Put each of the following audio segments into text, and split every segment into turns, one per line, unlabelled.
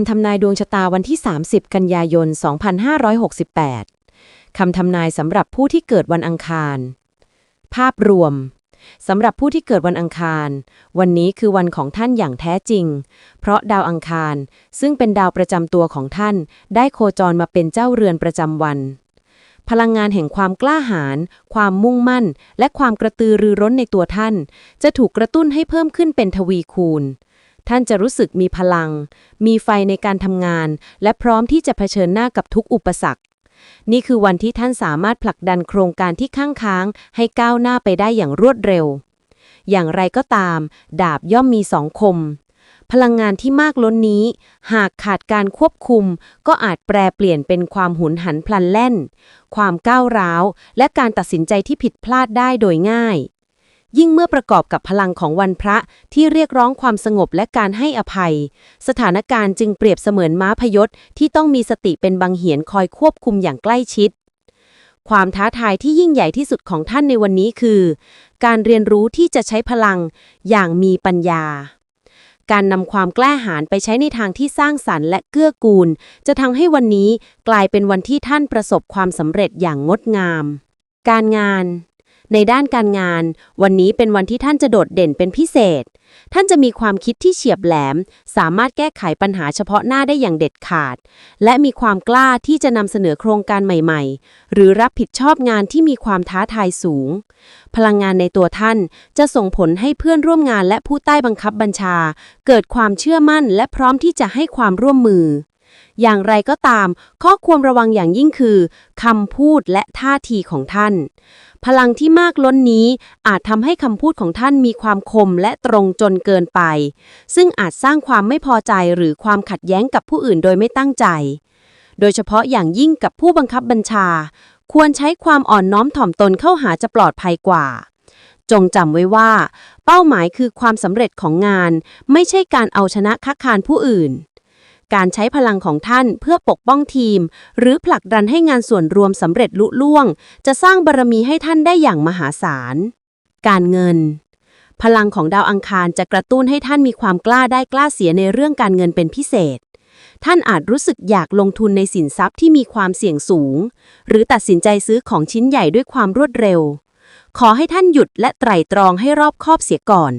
ำทำนายดวงชะตาวันที่ 30 กันยายน 2568 คำทำนายสำหรับผู้ที่เกิดวันอังคาร ภาพรวมสำหรับผู้ที่เกิดวันอังคาร วันนี้คือวันของท่านอย่างแท้จริง เพราะดาวอังคาร ซึ่งเป็นดาวประจำตัวของท่าน ได้โคจรมาเป็นเจ้าเรือนประจำวัน พลังงานแห่งความกล้าหาญความมุ่งมั่น และความกระตือรือร้นในตัวท่าน จะถูกกระตุ้นให้เพิ่มขึ้นเป็นทวีคูณ ท่านจะรู้สึกมีพลัง มีไฟในการทำงาน และพร้อมที่จะเผชิญหน้ากับทุกอุปสรรค นี่คือวันที่ท่านสามารถผลักดันโครงการที่ข้างค้างให้ก้าวหน้าไปได้อย่างรวดเร็ว อย่างไรก็ตาม ดาบย่อมมีสองคม พลังงานที่มากล้นนี้ หากขาดการควบคุม ก็อาจแปรเปลี่ยนเป็นความหุนหันพลันแล่น ความก้าวร้าว และการตัดสินใจที่ผิดพลาดได้โดยง่าย ยิ่งเมื่อประกอบกับพลังของวันพระที่เรียกร้องความสงบและการให้อภัย สถานการณ์จึงเปรียบเสมือนม้าพยศที่ต้องมีสติเป็นบังเหียนคอยควบคุมอย่างใกล้ชิด ความท้าทายที่ยิ่งใหญ่ที่สุดของท่านในวันนี้คือ การเรียนรู้ที่จะใช้พลังอย่างมีปัญญา การนำความกล้าหาญไปใช้ในทางที่สร้างสรรค์และเกื้อกูล จะทำให้วันนี้กลายเป็นวันที่ท่านประสบความสำเร็จอย่างงดงาม การงาน ในด้านการงาน วันนี้เป็นวันที่ท่านจะโดดเด่นเป็นพิเศษ ท่านจะมีความคิดที่เฉียบแหลม สามารถแก้ไขปัญหาเฉพาะหน้าได้อย่างเด็ดขาด และมีความกล้าที่จะนำเสนอโครงการใหม่ๆ หรือรับผิดชอบงานที่มีความท้าทายสูง พลังงานในตัวท่านจะส่งผลให้เพื่อนร่วมงานและผู้ใต้บังคับบัญชา เกิดความเชื่อมั่นและพร้อมที่จะให้ความร่วมมือ อย่างไรก็ตาม ข้อควรระวังอย่างยิ่งคือคำพูดและท่าทีของท่าน พลังที่มากล้นนี้อาจทำให้คำพูดของท่านมีความคมและตรงจนเกินไป ซึ่งอาจสร้างความไม่พอใจหรือความขัดแย้งกับผู้อื่นโดยไม่ตั้งใจ โดยเฉพาะอย่างยิ่งกับผู้บังคับบัญชา ควรใช้ความอ่อนน้อมถ่อมตนเข้าหาจะปลอดภัยกว่าจงจำไว้ว่า เป้าหมายคือความสำเร็จของงาน ไม่ใช่การเอาชนะคักคานผู้อื่น การใช้พลังของท่านเพื่อปกป้องทีม หรือผลักดันให้งานส่วนรวมสำเร็จลุล่วง จะสร้างบารมีให้ท่านได้อย่างมหาศาล การเงิน พลังของดาวอังคารจะกระตุ้นให้ท่านมีความกล้าได้กล้าเสียในเรื่องการเงินเป็นพิเศษ ท่านอาจรู้สึกอยากลงทุนในสินทรัพย์ที่มีความเสี่ยงสูง หรือตัดสินใจซื้อของชิ้นใหญ่ด้วยความรวดเร็ว ขอให้ท่านหยุดและไตร่ตรองให้รอบคอบเสียก่อน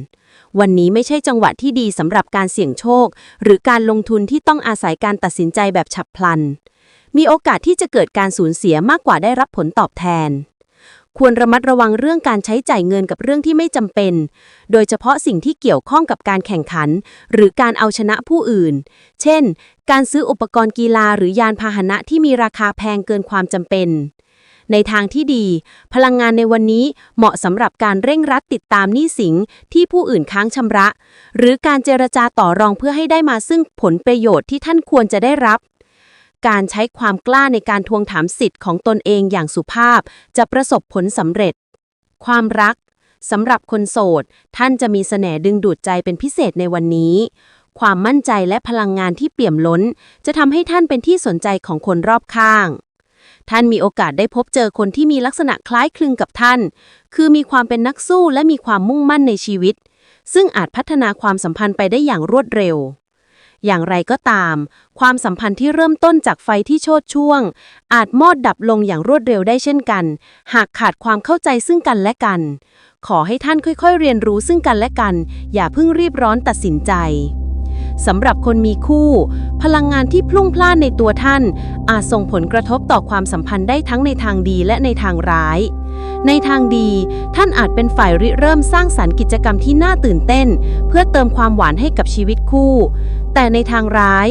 วันนี้ไม่ใช่จังหวะที่ดีสำหรับการเสี่ยงโชค หรือการลงทุนที่ต้องอาศัยการตัดสินใจแบบฉับพลัน มีโอกาสที่จะเกิดการสูญเสียมากกว่าได้รับผลตอบแทน ควรระมัดระวังเรื่องการใช้จ่ายเงินกับเรื่องที่ไม่จำเป็น โดยเฉพาะสิ่งที่เกี่ยวข้องกับการแข่งขัน หรือการเอาชนะผู้อื่น เช่น การซื้ออุปกรณ์กีฬาหรือยานพาหนะที่มีราคาแพงเกินความจำเป็น ในทางที่ดี พลังงานในวันนี้เหมาะสำหรับการเร่งรัดติดตามหนี้สินที่ผู้อื่นค้างชำระ หรือการเจรจาต่อรองเพื่อให้ได้มาซึ่งผลประโยชน์ที่ท่านควรจะได้รับ การใช้ความกล้าในการทวงถามสิทธิ์ของตนเองอย่างสุภาพ จะประสบผลสำเร็จ ความรักสำหรับคนโสด ท่านจะมีเสน่ห์ดึงดูดใจเป็นพิเศษในวันนี้ ความมั่นใจและพลังงานที่เปี่ยมล้น จะทำให้ท่านเป็นที่สนใจของคนรอบข้าง ท่านมีโอกาสได้พบเจอคนที่มีลักษณะคล้ายคลึงกับท่าน คือมีความเป็นนักสู้และมีความมุ่งมั่นในชีวิต ซึ่งอาจพัฒนาความสัมพันธ์ไปได้อย่างรวดเร็ว อย่างไรก็ตาม ความสัมพันธ์ที่เริ่มต้นจากไฟที่โชดช่วง อาจมอดดับลงอย่างรวดเร็วได้เช่นกัน หากขาดความเข้าใจซึ่งกันและกัน ขอให้ท่านค่อยๆ เรียนรู้ซึ่งกันและกัน อย่าเพิ่งรีบร้อนตัดสินใจ สำหรับคนมีคู่ พลังงานที่พลุ่งพล่านในตัวท่าน อาจส่งผลกระทบต่อความสัมพันธ์ได้ทั้งในทางดีและในทางร้าย ในทางดี ท่านอาจเป็นฝ่ายริเริ่มสร้างสรรค์กิจกรรมที่น่าตื่นเต้น เพื่อเติมความหวานให้กับชีวิตคู่ แต่ในทางร้าย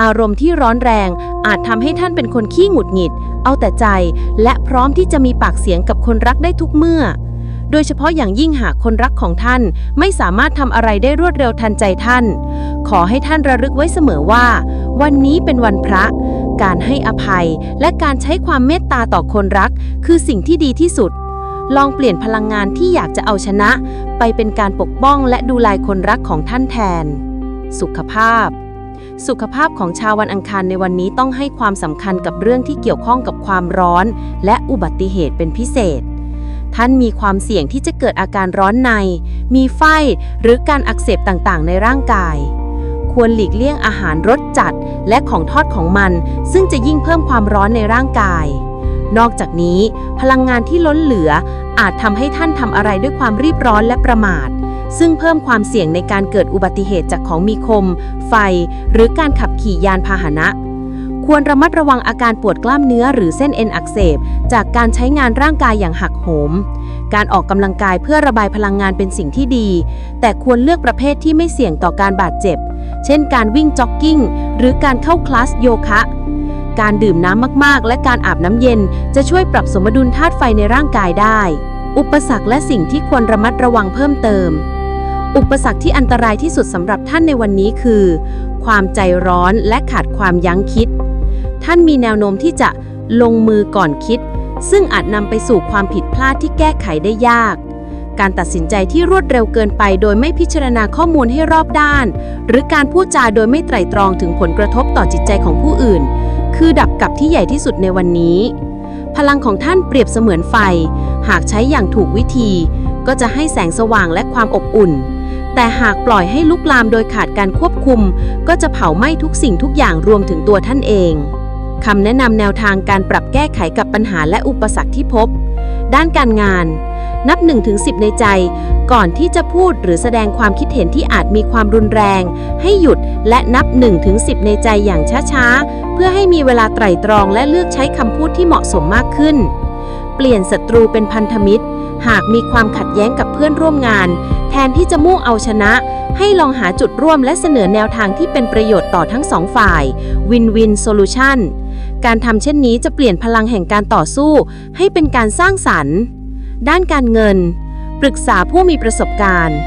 อารมณ์ที่ร้อนแรง อาจทำให้ท่านเป็นคนขี้หงุดหงิด เอาแต่ใจ และพร้อมที่จะมีปากเสียงกับคนรักได้ทุกเมื่อ โดยเฉพาะอย่างยิ่งหากคนรักของท่านไม่สามารถทำอะไรได้รวดเร็วทันใจท่าน ขอให้ท่านระลึกไว้เสมอว่า วันนี้เป็นวันพระ การให้อภัยและการใช้ความเมตตาต่อคนรัก คือสิ่งที่ดีที่สุด ลองเปลี่ยนพลังงานที่อยากจะเอาชนะ ไปเป็นการปกป้องและดูแลคนรักของท่านแทน สุขภาพสุขภาพของชาววันอังคารในวันนี้ต้องให้ความสำคัญกับเรื่องที่เกี่ยวข้องกับความร้อน และอุบัติเหตุเป็นพิเศษ ท่านมีความเสี่ยงที่จะเกิดอาการร้อนใน มีไฟหรือการอักเสบต่างๆ ในร่างกายควควรหลีกเลี่ยงอาหารรสจัดและของทอดของมัน ซึ่งจะยิ่งเพิ่มความร้อนในร่างกาย นอกจากนี้ พลังงานที่ล้นเหลือ อาจทำให้ท่านทำอะไรด้วยความรีบร้อนและประมาท ซึ่งเพิ่มความเสี่ยงในการเกิดอุบัติเหตุจากของมีคม ไฟ หรือการขับขี่ยานพาหนะ ควรระมัดระวังอาการปวดกล้ามเนื้อหรือเส้นเอ็นอักเสบ จากการใช้งานร่างกายอย่างหักโหม การออกกำลังกายเพื่อระบายพลังงานเป็นสิ่งที่ดี แต่ควรเลือกประเภทที่ไม่เสี่ยงต่อการบาดเจ็บ เช่น การวิ่งจ็อกกิ้ง หรือการเข้าคลาสโยคะ การดื่มน้ำมากๆ และการอาบน้ำเย็น จะช่วยปรับสมดุลธาตุไฟในร่างกายได้ อุปสรรคและสิ่งที่ควรระมัดระวังเพิ่มเติมอุปสรรคที่อันตรายที่สุดสำหรับท่านในวันนี้คือ ความใจร้อนและขาดความยั้งคิด ท่านมีแนวโน้มที่จะลงมือก่อนคิด ซึ่งอาจนำไปสู่ความผิดพลาดที่แก้ไขได้ยาก การตัดสินใจที่รวดเร็วเกินไป โดยไม่พิจารณาข้อมูลให้รอบด้าน หรือการพูดจาโดยไม่ไตร่ตรองถึงผลกระทบต่อจิตใจของผู้อื่น คือดับกับที่ใหญ่ที่สุดในวันนี้ พลังของท่านเปรียบเสมือนไฟ หากใช้อย่างถูกวิธี ก็จะให้แสงสว่างและความอบอุ่นแต่หากปล่อยให้ลุกลามโดยขาดการควบคุม ก็จะเผาไหม้ทุกสิ่งทุกอย่างรวมถึงตัวท่านเอง คำแนะนำแนวทางการปรับแก้ไขกับปัญหาและอุปสรรคที่พบ ด้านการงาน นับ 1-10 ในใจ ก่อนที่จะพูดหรือแสดงความคิดเห็นที่อาจมีความรุนแรง ให้หยุดและนับ 1-10 ในใจอย่างช้าๆ เพื่อให้มีเวลาไตร่ตรองและเลือกใช้คำพูดที่เหมาะสมมากขึ้น เปลี่ยนศัตรูเป็นพันธมิตร หากมีความขัดแย้งกับเพื่อนร่วมงาน แทนที่จะมุ่งเอาชนะให้ลองหาจุดร่วมและเสนอแนวทางที่เป็นประโยชน์ต่อทั้งสองฝ่าย Win-Win Solution การทำเช่นนี้จะเปลี่ยนพลังแห่งการต่อสู้ ให้เป็นการสร้างสรรค์ ด้านการเงิน ปรึกษาผู้มีประสบการณ์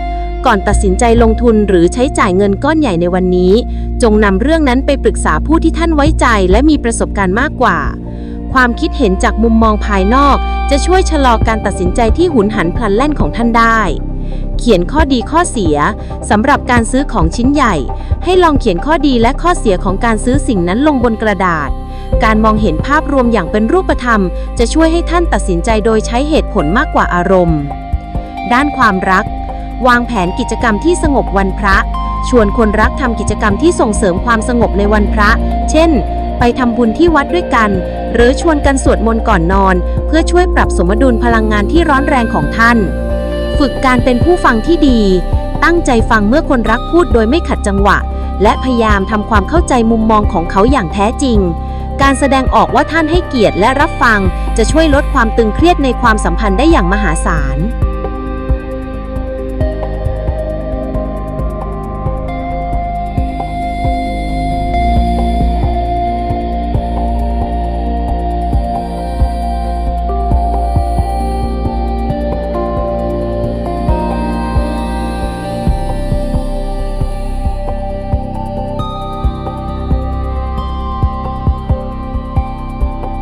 ก่อนตัดสินใจลงทุนหรือใช้จ่ายเงินก้อนใหญ่ในวันนี้ จงนำเรื่องนั้นไปปรึกษาผู้ที่ท่านไว้ใจและมีประสบการณ์มากกว่า ความคิดเห็นจากมุมมองภายนอก จะช่วยชะลอการตัดสินใจที่หุนหันพลันแล่นของท่านได้เขียนข้อดีข้อเสียสำหรับการซื้อของชิ้นใหญ่ ให้ลองเขียนข้อดีและข้อเสียของการซื้อสิ่งนั้นลงบนกระดาษ การมองเห็นภาพรวมอย่างเป็นรูปธรรม จะช่วยให้ท่านตัดสินใจโดยใช้เหตุผลมากกว่าอารมณ์ ด้านความรัก วางแผนกิจกรรมที่สงบวันพระ ชวนคนรักทำกิจกรรมที่ส่งเสริมความสงบในวันพระ เช่น ไปทำบุญที่วัดด้วยกัน หรือชวนกันสวดมนต์ก่อนนอน เพื่อช่วยปรับสมดุลพลังงานที่ร้อนแรงของท่าน ฝึกการเป็นผู้ฟังที่ดี ตั้งใจฟังเมื่อคนรักพูดโดยไม่ขัดจังหวะและพยายามทำความเข้าใจมุมมองของเขาอย่างแท้จริง การแสดงออกว่าท่านให้เกียรติและรับฟัง จะช่วยลดความตึงเครียดในความสัมพันธ์ได้อย่างมหาศาล